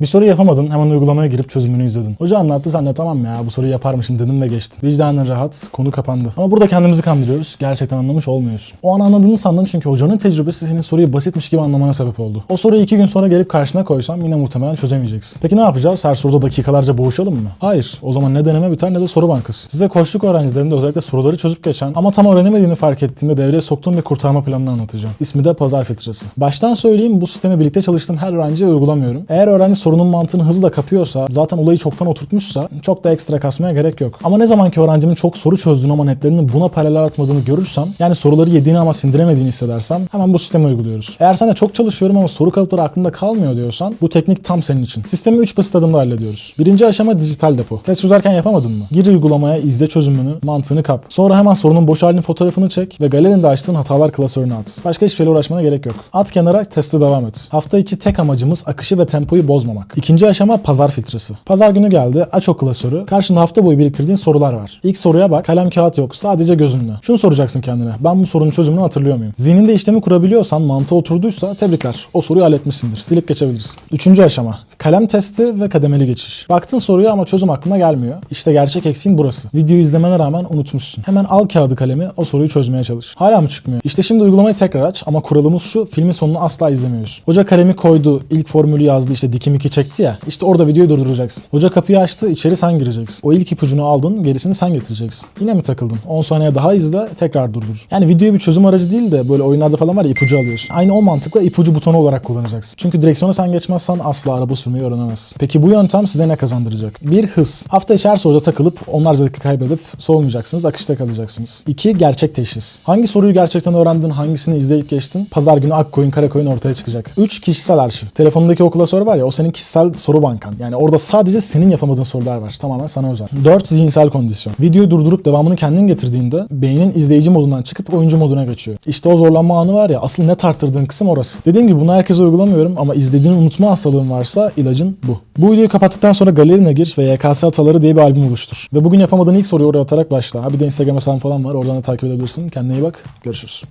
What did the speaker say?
Bir soru yapamadın hemen uygulamaya girip çözümünü izledin. Hoca anlattı sen de tamam ya bu soruyu yaparmışım dedim ve geçtin. Vicdanın rahat, konu kapandı. Ama burada kendimizi kandırıyoruz. Gerçekten anlamış olmuyorsun. O an anladığını sandın çünkü hocanın tecrübesi senin soruyu basitmiş gibi anlamana sebep oldu. O soruyu iki gün sonra gelip karşına koysam yine muhtemelen çözemeyeceksin. Peki ne yapacağız? Her soruda dakikalarca boğuşalım mı? Hayır. O zaman ne deneme biter ne de soru bankası. Size koçluk öğrencilerinde özellikle soruları çözüp geçen ama tam öğrenemediğini fark ettiğimde devreye soktuğum bir kurtarma planını anlatacağım. İsmi de pazar filtresi. Baştan söyleyeyim bu sistemi birlikte çalıştığım her öğrenciye uygulamıyorum. Eğer öğrenci sorunun mantığını hızla kapıyorsa, zaten olayı çoktan oturtmuşsa çok da ekstra kasmaya gerek yok. Ama ne zaman ki öğrencimin çok soru çözdüğünü ama netlerinin buna paralel atmadığını görürsem, yani soruları yediğini ama sindiremediğini hissedersem hemen bu sistemi uyguluyoruz. Eğer sen de çok çalışıyorum ama soru kalıpları aklında kalmıyor diyorsan bu teknik tam senin için. Sistemi 3 basit adımda hallediyoruz. Birinci aşama dijital depo. Test çözerken yapamadın mı? Gir uygulamaya, izle çözümünü, mantığını kap. Sonra hemen sorunun boş halinin fotoğrafını çek ve galerinde açtığın hatalar klasörüne at. Başka hiçbir şeyle uğraşmana gerek yok. At kenara, teste devam et. Hafta içi tek amacımız akışı ve tempoyu bozmamak. İkinci aşama pazar filtresi. Pazar günü geldi, aç o klasörü. Karşında hafta boyu biriktirdiğin sorular var. İlk soruya bak, kalem kağıt yok, sadece gözünle. Şunu soracaksın kendine, ben bu sorunun çözümünü hatırlıyor muyum? Zihninde işlemi kurabiliyorsan, mantığı oturduysa tebrikler. O soruyu halletmişsindir, silip geçebilirsin. Üçüncü aşama, kalem testi ve kademeli geçiş. Baktın soruya ama çözüm aklına gelmiyor. İşte gerçek eksiğin burası. Videoyu izlemene rağmen unutmuşsun. Hemen al kağıdı kalemi, o soruyu çözmeye çalış. Hala mı çıkmıyor? İşte şimdi uygulamayı tekrar aç ama kuralımız şu, filmin sonunu asla izlemiyoruz. Hoca kalemi koydu, ilk formülü yazdı, işte dikim 2 çekti ya. İşte orada videoyu durduracaksın. Hoca kapıyı açtı, içeri sen gireceksin. O ilk ipucunu aldın, gerisini sen getireceksin. Yine mi takıldın? 10 saniye daha izle, tekrar durdur. Yani videoyu bir çözüm aracı değil de böyle oyunlarda falan var ya ipucu alıyorsun. Aynı o mantıkla ipucu butonu olarak kullanacaksın. Çünkü direksiyona sen geçmezsen asla araba sürmeyi öğrenemezsin. Peki bu yöntem size ne kazandıracak? Bir hız. Hafta içi her soruda takılıp onlarca dakika kaybedip soğumayacaksınız, akışta kalacaksınız. İki gerçek teşhis. Hangi soruyu gerçekten öğrendin, hangisini izleyip geçtin? Pazar günü Akkoyun, Karakoyun ortaya çıkacak. Üç kişisel arşiv. Telefonundaki o klasör var ya o senin kişisel soru bankan. Yani orada sadece senin yapamadığın sorular var. Tamamen sana özel. Dört zihinsel kondisyon. Videoyu durdurup devamını kendin getirdiğinde beynin izleyici modundan çıkıp oyuncu moduna geçiyor. İşte o zorlanma anı var ya asıl net arttırdığın kısım orası. Dediğim gibi bunu herkese uygulamıyorum ama izlediğini unutma hastalığın varsa ilacın bu. Bu videoyu kapattıktan sonra galerine gir ve YKS Hataları diye bir albüm oluştur. Ve bugün yapamadığın ilk soruyu oraya atarak başla. Bir de Instagram hesabım falan var oradan da takip edebilirsin. Kendine iyi bak. Görüşürüz.